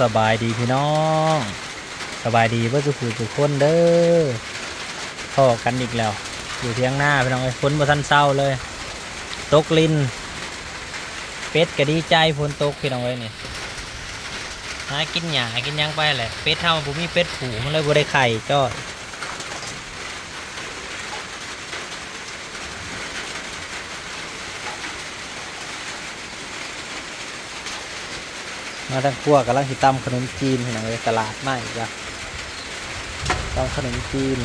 สบายดีพี่น้อง สบายดีเพื่อสุขทุกคนเด้อพอกันอีกแล้ว อยู่เที่ยงหน้าพี่น้องไอ้ฝนบ่ทันเศร้าเลย ตกลินเป็ดก็ดีใจฝนตกพี่น้องเอ้ยนี่หากินหยากินยังไปแหละเป็ดเท่าผมมีเป็ดผูมันเลยบ่ได้ไข่จ้ มาทั้งครัวกำลังสิตำขนมจีนพี่น้องเอ้ยตลาดใหม่จ้ะตำขนมจีน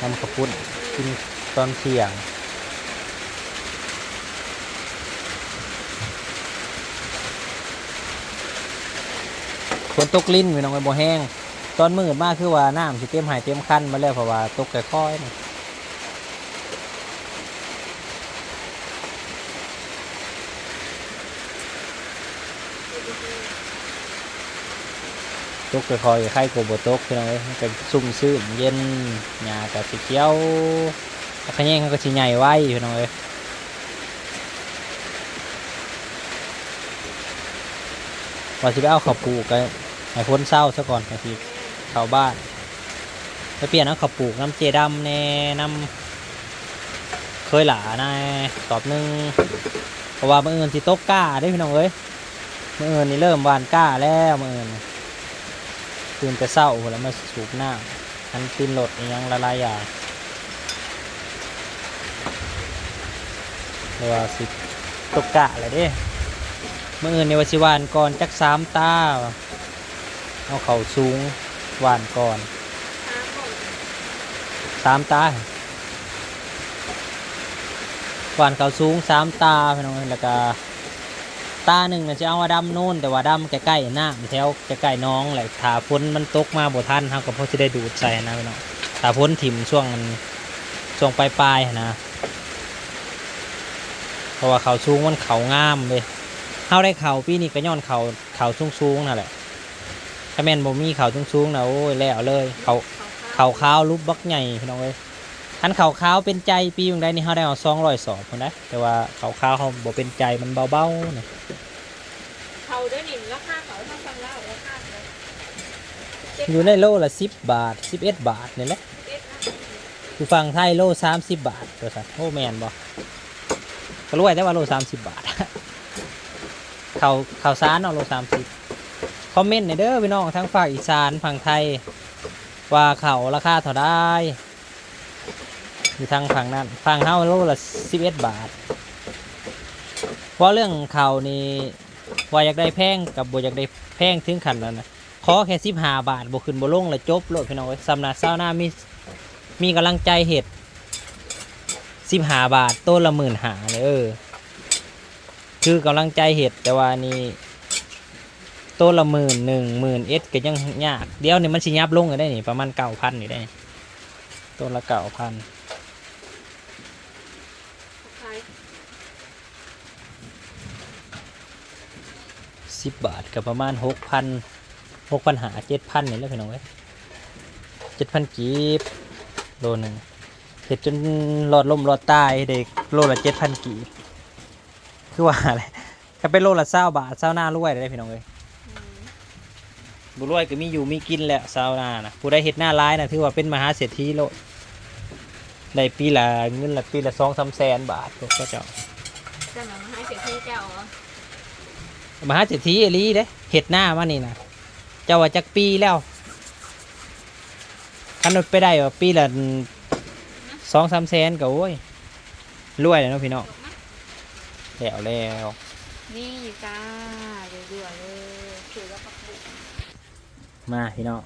ทำกระปุ้นกินตอนเที่ยงฝนตกลิ้นพี่น้องไปบ่แห้งตอนมืดมากคือว่าน้ำสิเต็มหายเต็มคันมาแล้วเพราะว่าตกค่อยนี่ ตกคอยไข่กบตกพี่น้องเอ้ยมันก็ซุ่มซื่นเย็นหญ้าก็สิเขียวขะแยงเขาก็สิใหญ่ไว้พี่น้องเอ้ยว่าสิไปเอาข้าวปลูกก็ให้พ้นเศร้าซะก่อนบางทีเข้าบ้านไปเปลี่ยนเอาข้าวปลูกน้ำเจดำแน่น้ำเคยหลาน่ตอบหนึงเพราะว่ามื่ออื่นสิตกก้าได้พี่น้องเอ้ยมื่ออื่นนี่เริ่มวานก้าแล้วเมื่ออื่น ตื่นแต่เศร้าแล้วมาสูบหน้ำทันตีนรถอิหยังละลายอย่างเรียว่าสิตกกะเลยเด้มื่ออื่นในวาสิวานก่อนจักสามตาเอาเข่าสูงหวานก่อนสามตาหวานเข่าสูงสามตาพี่น้องแล้วก็ ตาหนึ่งน่ะจะเอาว่าดำโน่นแต่ว่าดำใกล้ๆหน้าแถวใกล้ๆน้องแหละถ้าพ้นมันตกมาบ่ทันเขาก็พอจะได้ดูดใส่นะพี่น้องถ้าพ้นถิ่มช่วงมันช่วงปลายๆนะเพราะว่าเขาสูงมันเขางามเลยเขาได้เขาปีนี้ก็ย้อนเขาเขาสูงๆนั่นแหละถ้าแม่นบ่มีเขาสูงๆนะโอ้ยแล้วเลยเขาเขาขาวรูปบักใหญ่พี่น้องเอ้ย คันเขาขาวเป็นใจปีอย่างใดนี่เฮาได้เอา200สอบพุ่นนะแต่ว่าเขาขาวเขาบ่เป็นใจมันเบาๆนะเขาด้วยนี่ราคาเขาเท่ากันแล้วราคาเลยอยู่ในโลละ10บาท11บาทนี่แหละเอ็ดนะอยู่ฝั่งไทยโล30บาทตัวสัตว์โอ้แม่นบ่ก็รวยแต่ว่าโล30บาทเขาเขาวสารเอาโล30คอมเมนต์หน่อยเด้อพี่น้องทั้งฝั่งอีสานฝั่งไทย ว่าเขาราคาเท่าได้ อยู่ทางฝั่งนั้นฝั่งเฮาโลละสิบเอ็ดบาทเพราะเรื่องเขานี่ว่าอยากได้แพงกับบ่อยากได้แพงถึงขันนั้นนะขอแค่สิบห้าบาทบ่ขึ้นบ่ลงแล้วจบโลดพี่น้องเอ้ยสำนักเศร้าหน้ามีมีกำลังใจเห็ดสิบห้าบาทต้นละหมื่นหาเลยเออ คือกำลังใจเห็ดแต่ว่านี่ต้นละหมื่นหนึ่งหมื่นเอ็ดก็ยังยากเดี๋ยวนี่มันสิยับลงก็ได้นี่ประมาณเก้าพันนี่ได้ต้นละเก้าพัน ขาย สิบบาทกับประมาณหกพันหกพันหาเจ็ดพันนี่แล้วพี่น้องเอ้ยเจ็ดพันกีบโลหนึ่งเห็ดจนหลอดลมหลอดตายเด็กโลละเจ็ดพันกีบคือว่าอะไรถ้าเป็นโลละเศร้าบาทเศร้าหน้ารวยได้พี่น้องเอ้ยบุรวยก็มีอยู่มีกินแหละเศร้าหน้านะผู้ได้เห็ดหน้าร้ายนะถือว่าเป็นมหาเศรษฐีโลได้ปีละเงินละปีละสองสามแสนบาทพวกเขาเจ้าจะมาให้เสียที่เจ้าเหรอ มหาเศรษฐีอหลีเด้เห็ดหน้ามานี่นะเจ้าว่าจักปีแล้วคันรถไปได้ว่าปีละสองสามแสนก็โอ้ยรวยแล้วเนาะพี่น้องจบไหมแล้วแล้วนี่จ้าเรื่อยๆเลยถือว่าปักบุกมาพี่น้อง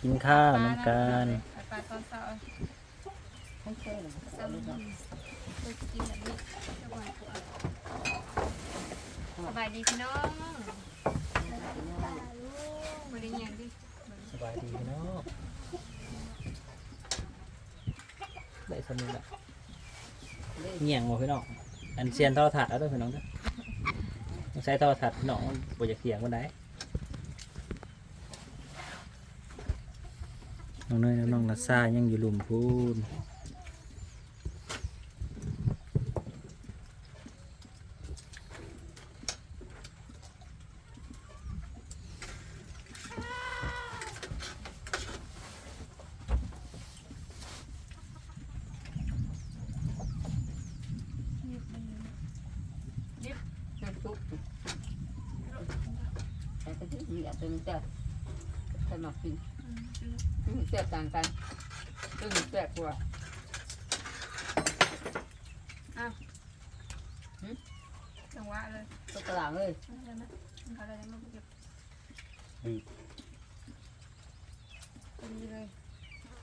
กินข้าวน้ำกันปลาตอนเช้าายดีพี่น้องมาได้ยังดิสบายดีพี่น้องได้สนุกละเงี่ยงบ่พี่น้อง อันเซียนโทรทัศน์เอาด้วยพี่น้องด้อต้องใช้โทรทัศน์พี่น้องมันบ่อยากเสียงมันได้น้องเนยน้องลัซซ่ายังอยู่หลุมพูน แต่มันจะแต่มากินอืมอืมอืมแซ่บต่างกันซึ่งแซ่บกว่าจังหวะเลยตัวกลางเลยเอาเลยไหมมันเขาอะไรมาเก็บดีดีเลย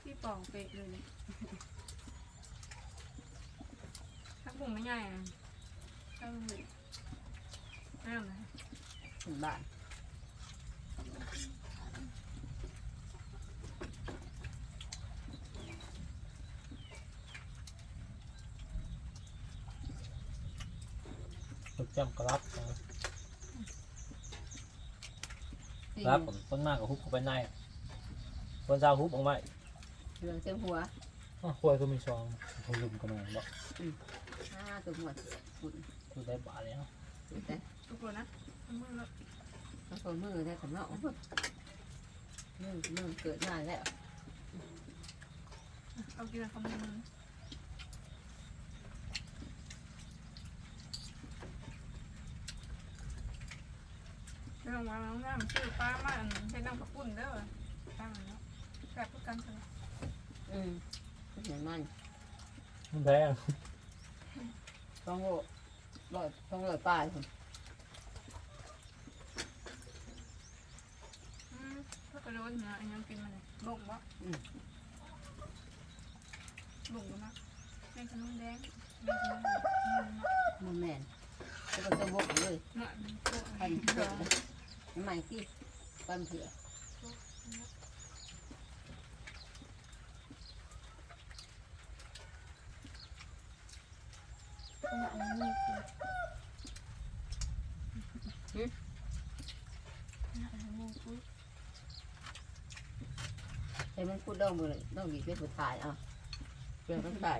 พี่ปองเป๊ะเลยเนี่ยถ้าผงไม่ใหญ่อะถ้าผงไม่น้ำนะ ถึงบ้าน จำกรับจริงครับผมต้นมากกับฮุบเข้าไปในคนเจ้าฮุบออกมาเรื่องเต็มหัวอ๋อควยก็มีซองผมลืมกันมาบอกห้าตัวหมดฝุ่นคือได้บาทแล้วแต่ทุกคนนะเอามือแล้วถ้าคนมือได้สำเนามือมือเกิดมาแล้วเอากินอะไรคำนึงเรื่อ งวางน้ำน้ำชื่อป้ามาใช้น้ำกระปุ่นเด้อป้ามันเนาะแซ่บทุกกันใช่ไหมอืมเห็นมันมันแพงต้องโลร้อยต้องร้อยป้ายผมอืมถ้ากระโดดเนาะอันยังกินมาเลยบ่งบ่บ่งกันนะแม่ขนมแดงแม่ขนมแดงมันแมนแล้วก็จะบกเลยเนาะพันเผือก ใหม่ที่ปันเผือกอันนี้คืออันนี้คือใช้มันพูดดองมือเลยต้องดีเป็นผู้ชายอะเพื่อนต้องชาย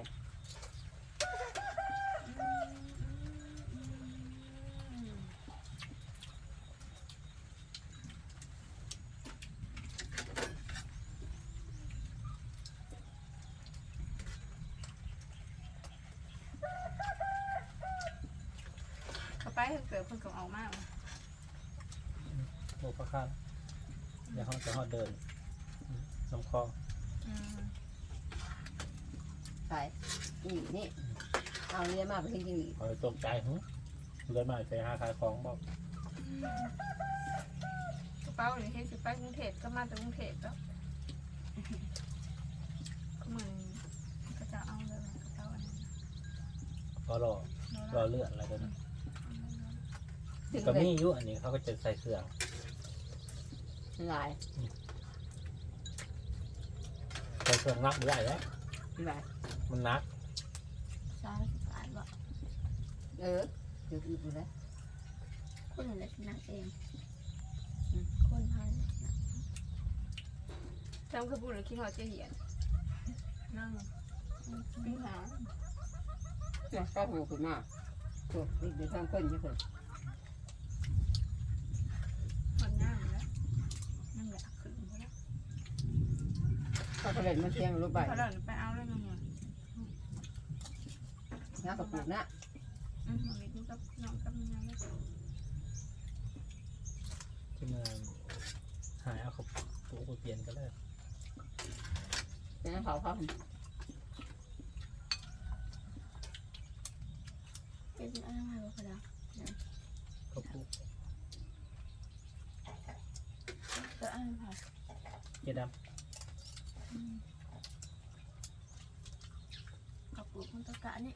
เขาไปเกิดคนกับออกมากโอ้พระข้าเดี๋ยวเขาจะหอดเดินลำคออืมชายนี่นี่เอาเรียนมาเป็นจริงคอยตกใจหึเดินมาไปหาขายของบอกกระเป๋าเนี่ยเห็นสิไปกรุงเทพก็มาจากกรุงเทพแล้วก็เหมือนก็จะเอาเลยกระเป๋าอันนี้ก็รอรอเลือดอะไรกันๆ ถึงก็เลยมีอยู่อันนี้เขาก็จะใส่เครื่องหลายใส่เครื่องนักได้แล้วหลายมันนักสามสิบบาทบ่เออเดี๋ยวอีกแล้วคนอะไรนักเองคนไทยจำคือพูดหรือคิดว่าจะเหียนนั่งปิ้งหาเนี่ยข้าวหูขึ้นมาโอ้ยเดี๋ยวทำคนจะเพิ่นมันง่ายแล้วนั่นแหละขึ้นแล้ว ข้าวกระเด็นมาเทียมรูปใบพอเราไปเอาแล้วมันเนี่ยน้ากระปุกนะอืมมันมีกับน้องกับเมียเลยที่มาหายเอาเขาปูไปเปลี่ยนก็ได้เป็นน้ำเผาข้าวเป็นอะไรวะพอดาเขาปูก็อันค่ะเจ๊ด กับปูคนตะกะนี่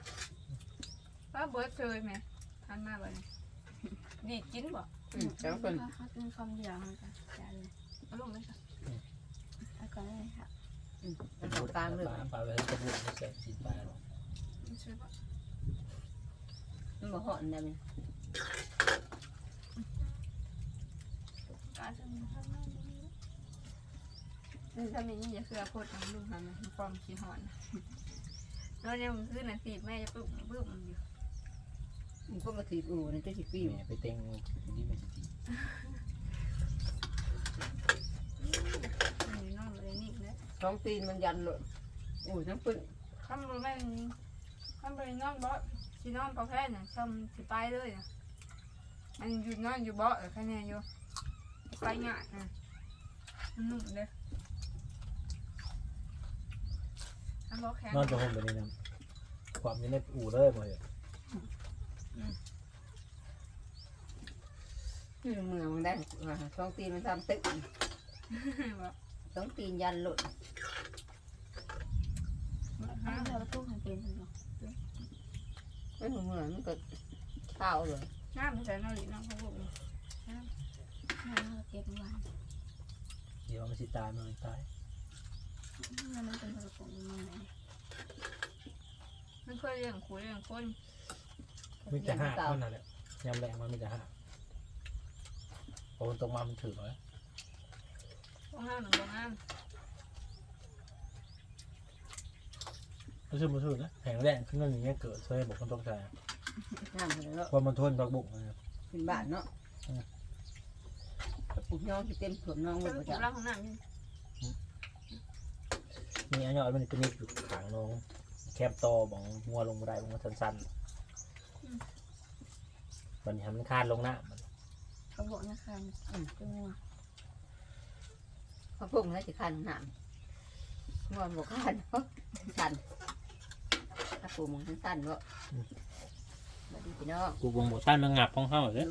ป้าเบิร์ดเคยไหมทันมาบ่เนี่ยดีกินบ่อืมแล้วคนเขาเป็นคำเดียวมันก็จะเลยเอาลงเลยค่ะแล้วก็เลยค่ะอืมำมันของกลางเลยปลาปลาไปให้กระบุกไม่ใส่สีปลาหรอกไม่ใช่บ่มันบ่หอนได้ไหม การจะมีท่านนั่น นี่นี่ถ้ามีนี่จะคือโคตรน้ำลุงทำนะฟอมขี้หอนแล้วเนี่ยมันคือหนังสีแม่จะปึ๊บปึ๊บอยู่มันก็มาถีบอู่ในเจ้าสิบปีแม่ไปเต็งนี่มันสีมันนอนเลยนี่นะท้องตีนมันยันเลยอู่ทั้งปึ้งคำรู้แม่คำเป็นนอนบ่สินอนประเภทน่ะชมสิไปเลยน่ะมันอยู่นอนอยู่บ่แค่นี้อยู่ไปหยาดนะมันนุ่มเลย อันบอกแข็งนอนจะห่มแบบนี้นะความอยังในอู่เลยบ่เห็นนี่มือมันได้สองตีนมันทำตึกบอกสองตีนยันหลุดอ้าวเราตู้หันเป็นทั้งหมดไม่มือมันก็ข้าวเลยน้ำใส่น้ำหลีน้ำเขาบอกน้ำเราเก็บไว้เดี๋ยวมันสิตายมันสิตายแล้ว มันเป็นกระปุกมันไหนมันเคยเลี้ยงคุยเลี้ยงคนมีแต่หักเท่านั้นแหละยำแรงมันมีแต่หักโอ้ตรงมามันถือไว้ต้องห้ามหนึ่งต้องห้ามไม่ใช่ไม่ใช่นะแข็งแรงขึ้นนั่นอย่างเงี้ยเกิดช่วยบอกคนตกใจน้ำเลยเนาะว่ามันทนพักบุกเลยเป็นบ้านเนาะปุกน้องที่เต็มสวนน้องหมเจ้าดถูกจ้ะล่างของน้ำนี่ มีอันยอดมันจะมีอยู่ขางน้องแคบโตบอกงัวลงมาได้งัวสั้นๆวันนี้มันคาดลงหน้ามันเขาบอกนะคะเป็นงัวเขาพุ่งแล้วจะคันน้ำงอนบอกคันเนาะสันถ้าปูมึงสั้นๆก็มาดีพี่น้องกูบงบต้านมันงับของเขาเลยนี่